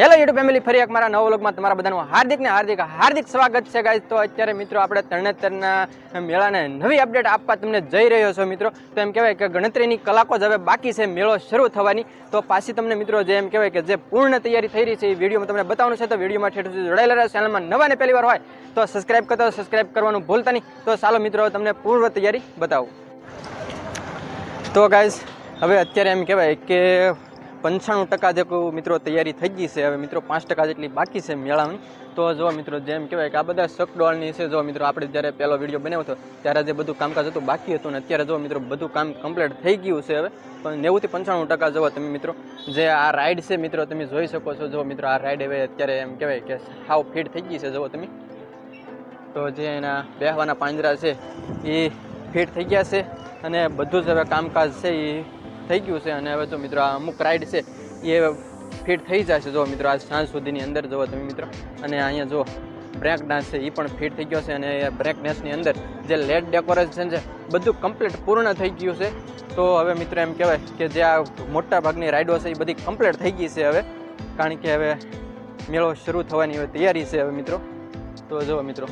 Hello YouTube family ફરી એક મારા નવો વ્લોગમાં તમારા બધાનું હાર્દિક હાર્દિક હાર્દિક સ્વાગત છે ગાઈઝ તો અત્યારે મિત્રો, આપણે તરણેતરના મેળાને નવી અપડેટ આપવા તમને જઈ રહ્યો છો, મિત્રો. તો એમ કહેવાય કે ગણતરીની કલાકો જ હવે બાકી છે, મેળો શરૂ થવાની. તો પાછી તમને, મિત્રો, જે એમ કહેવાય કે જે પૂર્ણ તૈયારી થઈ રહી છે, એ વિડીયોમાં તમને બતાવવાનું છે. તો વિડીયોમાં ઠેઠ સુધી જોડાયેલા રહો. ચેનલમાં નવા ને પહેલી વાર હોય, તો સબસ્ક્રાઇબ કરતા સબસ્ક્રાઇબ કરવાનું ભૂલતા નહીં. તો ચાલો, મિત્રો તમને પૂર્વ તૈયારી બતાવું. તો ગાઈઝ હવે અત્યારે એમ કહેવાય કે પંચાણું ટકા જે મિત્રો તૈયારી થઈ ગઈ છે. હવે મિત્રો પાંચ ટકા જેટલી બાકી છે મેળાની. તો જો મિત્રો જેમ કહેવાય કે આ બધા શકડોળની છે, જો મિત્રો આપણે જ્યારે પહેલો વીડિયો બનાવ્યો હતો, ત્યારે જે બધું કામકાજ હતું બાકી હતું ને અત્યારે જો મિત્રો બધું કામ કમ્પ્લીટ થઈ ગયું છે હવે. પણ નેવુંથી પંચાણું ટકા જુઓ તમે મિત્રો, જે આ રાઈડ છે મિત્રો તમે જોઈ શકો છો. જો મિત્રો આ રાઈડ હવે અત્યારે એમ કહેવાય કે હાવ ફિટ થઈ ગઈ છે જુઓ તમે. તો જે એના બેહવાના પાંજરા છે, એ ફિટ થઈ ગયા છે. અને બધું જ હવે કામકાજ છે એ થઈ ગયું છે અને હવે જો મિત્રો આ અમુક રાઈડ છે એ ફિટ થઈ જશે. જો મિત્રો આજ સાંજ સુધીની અંદર જુઓ તમે મિત્રો. અને અહીંયા જો બ્રેક ડાન્સ છે એ પણ ફિટ થઈ ગયો છે અને એ બ્રેક ડાન્સની અંદર જે લેટ ડેકોરેશન છે, બધું કમ્પ્લીટ પૂર્ણ થઈ ગયું છે. તો હવે મિત્રો એમ કહેવાય કે જે આ મોટા ભાગની રાઈડો છે એ બધી કમ્પ્લીટ થઈ ગઈ છે હવે. કારણ કે હવે મેળો શરૂ થવાની હવે તૈયારી છે હવે મિત્રો. તો જુઓ મિત્રો.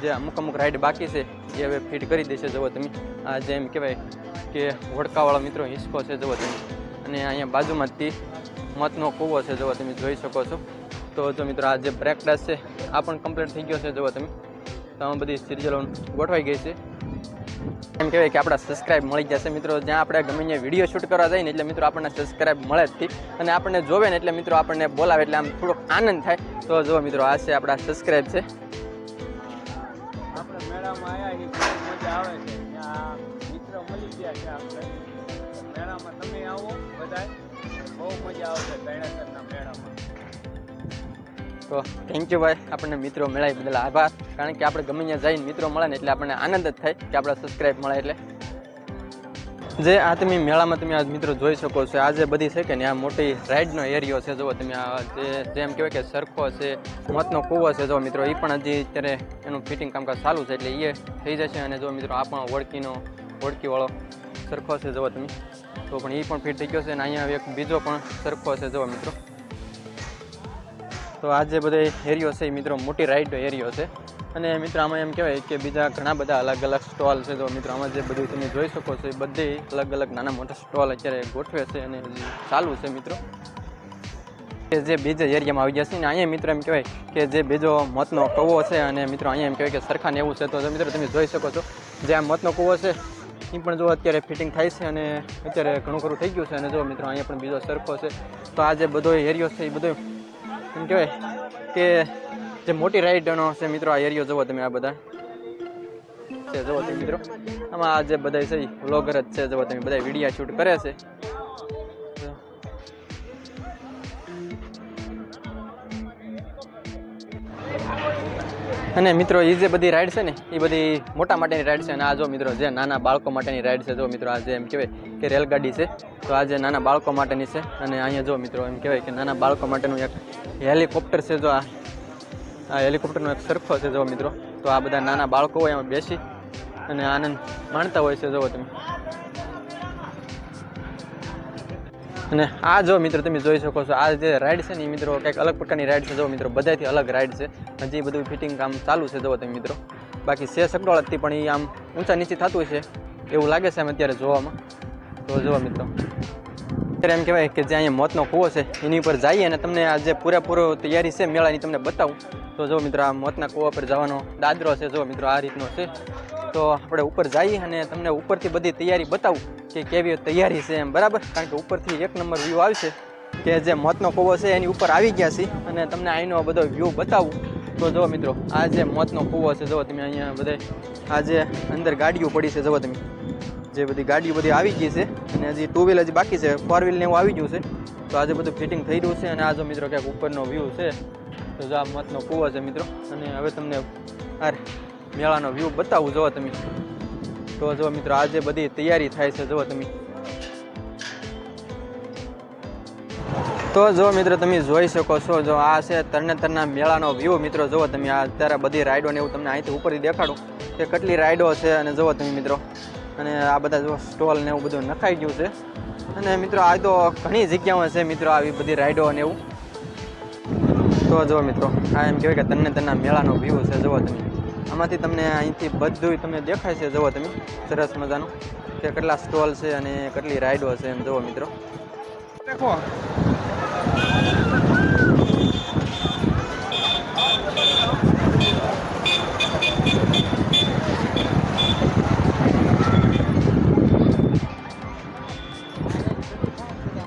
જે અમુક અમુક રાઈડ બાકી છે, એ હવે ફિટ કરી દેશે જવો તમે. આ જેમ કહેવાય કે હોડકાવાળો મિત્રો હિસ્કો છે જવો તમે. અને અહીંયા બાજુમાં જ મતનો કૂવો છે જવો તમે, જોઈ શકો છો. તો જો મિત્રો, આ જે બ્રેક ડાન્સ છે, આ પણ કમ્પ્લીટ થઈ ગયો છે જવો તમે. તો આમાં બધી સિરિયલો ગોઠવાઈ ગઈ છે. એમ કહેવાય કે આપણા સબસ્ક્રાઇબ મળી જશે, મિત્રો. જ્યાં આપણે ગમે ત્યાં વીડિયો શૂટ કરવા જઈએ ને, એટલે મિત્રો આપણને સબસ્ક્રાઇબ મળે જ અને આપણને જોવે ને, એટલે મિત્રો આપણને બોલાવે, એટલે આમ થોડોક આનંદ થાય. તો જો મિત્રો, આ છે આપણા સબસ્ક્રાઇબ છે. મિત્ર છે? આપણે મેળામાં તમે આવો બધા બહુ મજા આવશે તૈણાસરના મેળામાં. તો થેન્ક યુ ભાઈ. આપણને મિત્રો મળાય બદલ આભાર. કારણ કે આપણે ગમે ત્યાં જઈને મિત્રો મળે ને એટલે આપણને આનંદ જ થાય કે આપણા સબસ્ક્રાઇબ મળે એટલે. જે આ તમે મેળામાં તમે આ મિત્રો જોઈ શકો છો, આ જે બધી છે કે ને, આ મોટી રાઈડનો એરિયો છે. જુઓ તમે આ જે જેમ કહેવાય કે સરખો છે, મોતનો કૂવો છે. જો મિત્રો એ પણ હજી અત્યારે એનું ફિટિંગ કામકાજ ચાલુ છે એટલે એ થઈ જશે અને જો મિત્રો, આ પણ ઓળખીનો ઓળખીવાળો સરખો છે જુઓ તમે. તો પણ એ પણ ફિટ થઈ ગયો છે અને અહીંયા એક બીજો પણ સરખો છે જુઓ મિત્રો. તો આ જે બધો એરિયો છે એ મિત્રો મોટી રાઈડ એરિયો છે. અને મિત્રો આમાં એમ કહેવાય કે બીજા ઘણા બધા અલગ અલગ સ્ટોલ છે તો મિત્રો. આમાં જે બધું તમે જોઈ શકો છો એ બધી અલગ અલગ નાના મોટા સ્ટોલ અત્યારે ગોઠવે છે અને ચાલુ છે મિત્રો. કે જે બીજા એરિયામાં આવી છે ને અહીંયા મિત્રો એમ કહેવાય કે જે બીજો મતનો કૂવો છે અને મિત્રો અહીંયા એમ કહેવાય કે સરખાને એવું છે. તો મિત્રો તમે જોઈ શકો છો, જે આ મતનો કૂવો છે એ પણ જો અત્યારે ફિટિંગ થાય છે અને અત્યારે ઘણું ખરું થઈ ગયું છે અને જો મિત્રો અહીંયા પણ બીજો સરખો છે. તો આ જે બધો એરિયો છે એ બધો એમ કહેવાય કે જે મોટી રાઈડનો છે મિત્રો, આ એરિયો જુઓ તમે આ બધા. છે, જુઓ તમે મિત્રો. આમાં આ જે બધા છે વ્લોગર જ છે, જુઓ તમે બધા વિડીયા શૂટ કરે છે. અને મિત્રો એ જે બધી રાઈડ છે ને એ બધી મોટા માટેની રાઈડ છે. અને આ જો મિત્રો, જે નાના બાળકો માટેની રાઈડ છે, જો મિત્રો, આ જે એમ કહેવાય કે રેલગાડી છે, તો આ જે નાના બાળકો માટેની છે. અને અહીંયા જો મિત્રો, એમ કહેવાય કે નાના બાળકો માટેનું એક હેલિકોપ્ટર છે, જો આ આ હેલિકોપ્ટરનો એક સરખો છે, જો મિત્રો. તો આ બધા નાના બાળકો હોય, એમાં બેસી અને આનંદ માણતા હોય છે જુઓ તમે. અને આ જો મિત્રો તમે જોઈ શકો છો, આ જે રાઈડ છે ને એ મિત્રો કંઈક અલગ પ્રકારની રાઈડ છે. જો મિત્રો બધાથી અલગ રાઈડ છે. હજી બધું ફિટિંગ કામ ચાલુ છે જોવો તમે મિત્રો. બાકી છે હતી પણ એ આમ ઊંચા નીચે થતું છે એવું લાગે છે આમ અત્યારે જોવામાં. તો જોવા મિત્રો. અત્યારે એમ કહેવાય કે જે અહીંયા મોતનો કૂવો છે, એની ઉપર જઈએ અને તમને આ જે પૂરેપૂરો તૈયારી છે, મેળાની તમને બતાવું. તો જો મિત્રો, આ મોતના કૂવા પર જવાનો દાદરો છે, જો મિત્રો, આ રીતનો છે. તો આપણે ઉપર જઈએ અને તમને ઉપરથી બધી તૈયારી બતાવું કે કેવી તૈયારી છે એમ, બરાબર? કારણ કે ઉપરથી એક નંબર વ્યૂ આવશે કે જે મોતનો કૂવો છે, એની ઉપર આવી ગયા છે અને તમને અહીંનો બધો વ્યૂ બતાવું. તો જો મિત્રો, આ જે મોતનો કૂવો છે જુઓ તમે અહીંયા બધે આ જે અંદર ગાડીઓ પડી છે જુઓ તમે જે બધી ગાડીઓ બધી આવી ગઈ છે અને હજી ટુ વ્હીલ હજી બાકી છે ફોર વ્હીલ ને એવું આવી ગયું છે. તો આજે બધું ફિટિંગ થઈ રહ્યું છે અને આ મિત્રો ક્યાંક ઉપરનો વ્યૂ છે, તો જો આ મતનો કૂવો છે મિત્રો. અને હવે તમને અરે મેળાનો વ્યૂ બતાવું જુઓ તમે. તો જો મિત્રો આજે બધી તૈયારી થાય છે જુઓ તમે. તો જો મિત્રો તમે જોઈ શકો છો, જો આ છે તરણેતરના મેળાનો વ્યૂ મિત્રો જુઓ તમે. અત્યારે બધી રાઈડો ને એવું તમને અહીંથી ઉપરથી દેખાડું કે કેટલી રાઈડો છે અને જુઓ તમે મિત્રો. અને આ બધા જો સ્ટોલ ને એવું બધું નખાઈ ગયું છે. અને મિત્રો, આ તો ઘણી જગ્યાઓ છે મિત્રો, આવી બધી રાઈડો અને એવું. તો જો મિત્રો, આ એમ કહેવાય કે તને તેના મેળાનો વ્યૂ છે, જુઓ તમે. આમાંથી તમને અહીંથી બધું તમને દેખાય છે, જુઓ તમે. સરસ મજાનું કે કેટલા સ્ટોલ છે અને કેટલી રાઈડો છે એમ જુઓ મિત્રો. દેખો.